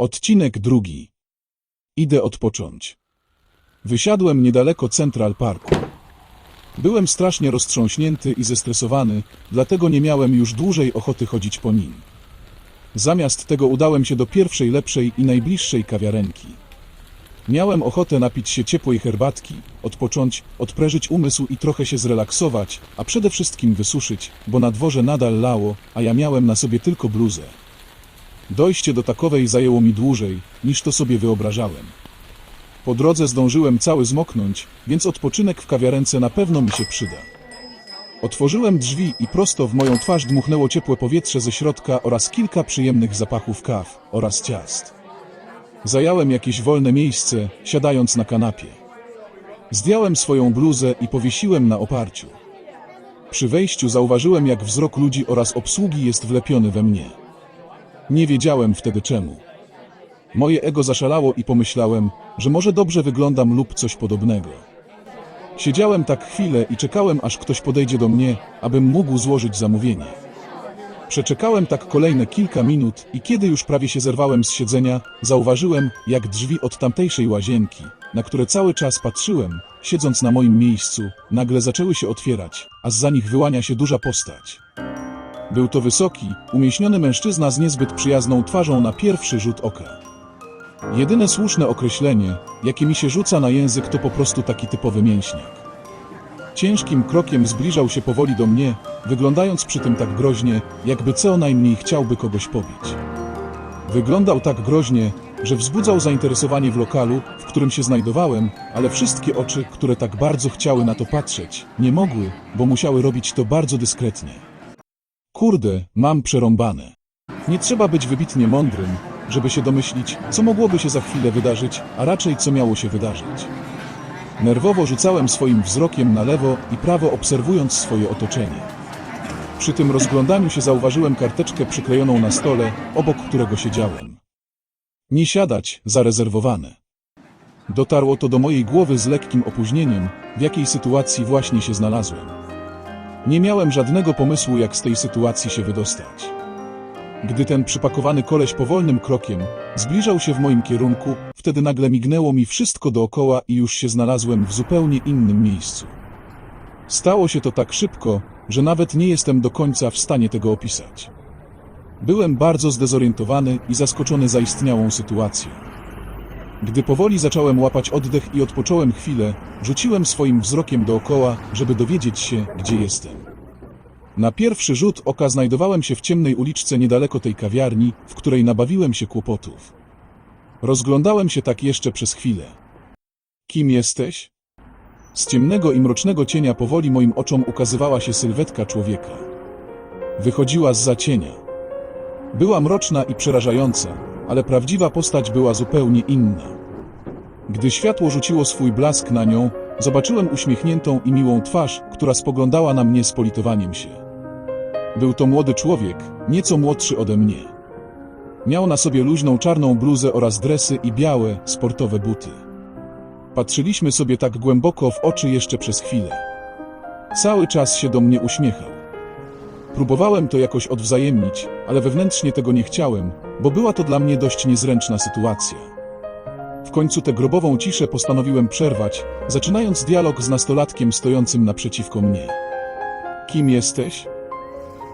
Odcinek drugi. Idę odpocząć. Wysiadłem niedaleko Central Parku. Byłem strasznie roztrząśnięty i zestresowany, dlatego nie miałem już dłużej ochoty chodzić po nim. Zamiast tego udałem się do pierwszej lepszej i najbliższej kawiarenki. Miałem ochotę napić się ciepłej herbatki, odpocząć, odprężyć umysł i trochę się zrelaksować, a przede wszystkim wysuszyć, bo na dworze nadal lało, a ja miałem na sobie tylko bluzę. Dojście do takowej zajęło mi dłużej, niż to sobie wyobrażałem. Po drodze zdążyłem cały zmoknąć, więc odpoczynek w kawiarence na pewno mi się przyda. Otworzyłem drzwi i prosto w moją twarz dmuchnęło ciepłe powietrze ze środka oraz kilka przyjemnych zapachów kaw oraz ciast. Zająłem jakieś wolne miejsce, siadając na kanapie. Zdjąłem swoją bluzę i powiesiłem na oparciu. Przy wejściu zauważyłem, jak wzrok ludzi oraz obsługi jest wlepiony we mnie. Nie wiedziałem wtedy czemu. Moje ego zaszalało i pomyślałem, że może dobrze wyglądam lub coś podobnego. Siedziałem tak chwilę i czekałem, aż ktoś podejdzie do mnie, abym mógł złożyć zamówienie. Przeczekałem tak kolejne kilka minut i kiedy już prawie się zerwałem z siedzenia, zauważyłem, jak drzwi od tamtejszej łazienki, na które cały czas patrzyłem, siedząc na moim miejscu, nagle zaczęły się otwierać, a za nich wyłania się duża postać. Był to wysoki, umieśniony mężczyzna z niezbyt przyjazną twarzą na pierwszy rzut oka. Jedyne słuszne określenie, jakie mi się rzuca na język, to po prostu taki typowy mięśniak. Ciężkim krokiem zbliżał się powoli do mnie, wyglądając przy tym tak groźnie, jakby co najmniej chciałby kogoś pobić. Wyglądał tak groźnie, że wzbudzał zainteresowanie w lokalu, w którym się znajdowałem, ale wszystkie oczy, które tak bardzo chciały na to patrzeć, nie mogły, bo musiały robić to bardzo dyskretnie. Kurde, mam przerąbane. Nie trzeba być wybitnie mądrym, żeby się domyślić, co mogłoby się za chwilę wydarzyć, a raczej co miało się wydarzyć. Nerwowo rzucałem swoim wzrokiem na lewo i prawo, obserwując swoje otoczenie. Przy tym rozglądaniu się zauważyłem karteczkę przyklejoną na stole, obok którego siedziałem. Nie siadać, zarezerwowane. Dotarło to do mojej głowy z lekkim opóźnieniem, w jakiej sytuacji właśnie się znalazłem. Nie miałem żadnego pomysłu, jak z tej sytuacji się wydostać. Gdy ten przypakowany koleś powolnym krokiem zbliżał się w moim kierunku, wtedy nagle mignęło mi wszystko dookoła i już się znalazłem w zupełnie innym miejscu. Stało się to tak szybko, że nawet nie jestem do końca w stanie tego opisać. Byłem bardzo zdezorientowany i zaskoczony zaistniałą sytuacją. Gdy powoli zacząłem łapać oddech i odpocząłem chwilę, rzuciłem swoim wzrokiem dookoła, żeby dowiedzieć się, gdzie jestem. Na pierwszy rzut oka znajdowałem się w ciemnej uliczce niedaleko tej kawiarni, w której nabawiłem się kłopotów. Rozglądałem się tak jeszcze przez chwilę. Kim jesteś? Z ciemnego i mrocznego cienia powoli moim oczom ukazywała się sylwetka człowieka. Wychodziła z cienia. Była mroczna i przerażająca, ale prawdziwa postać była zupełnie inna. Gdy światło rzuciło swój blask na nią, zobaczyłem uśmiechniętą i miłą twarz, która spoglądała na mnie z politowaniem się. Był to młody człowiek, nieco młodszy ode mnie. Miał na sobie luźną czarną bluzę oraz dresy i białe, sportowe buty. Patrzyliśmy sobie tak głęboko w oczy jeszcze przez chwilę. Cały czas się do mnie uśmiechał. Próbowałem to jakoś odwzajemnić, ale wewnętrznie tego nie chciałem, bo była to dla mnie dość niezręczna sytuacja. W końcu tę grobową ciszę postanowiłem przerwać, zaczynając dialog z nastolatkiem stojącym naprzeciwko mnie. Kim jesteś?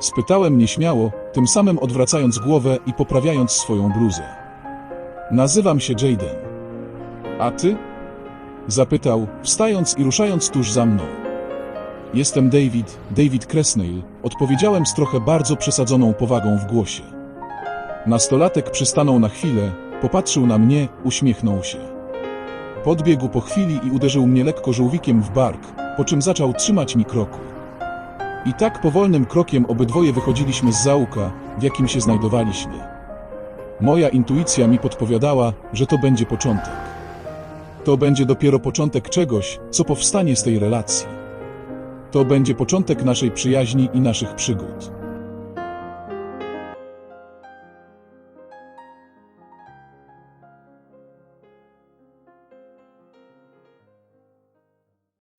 Spytałem nieśmiało, tym samym odwracając głowę i poprawiając swoją bluzę. Nazywam się Jaden. A ty? Zapytał, wstając i ruszając tuż za mną. Jestem David, David Cresnail, odpowiedziałem z trochę bardzo przesadzoną powagą w głosie. Nastolatek przystanął na chwilę, popatrzył na mnie, uśmiechnął się. Podbiegł po chwili i uderzył mnie lekko żółwikiem w bark, po czym zaczął trzymać mi kroku. I tak powolnym krokiem obydwoje wychodziliśmy z zaułka, w jakim się znajdowaliśmy. Moja intuicja mi podpowiadała, że to będzie początek. To będzie dopiero początek czegoś, co powstanie z tej relacji. To będzie początek naszej przyjaźni i naszych przygód.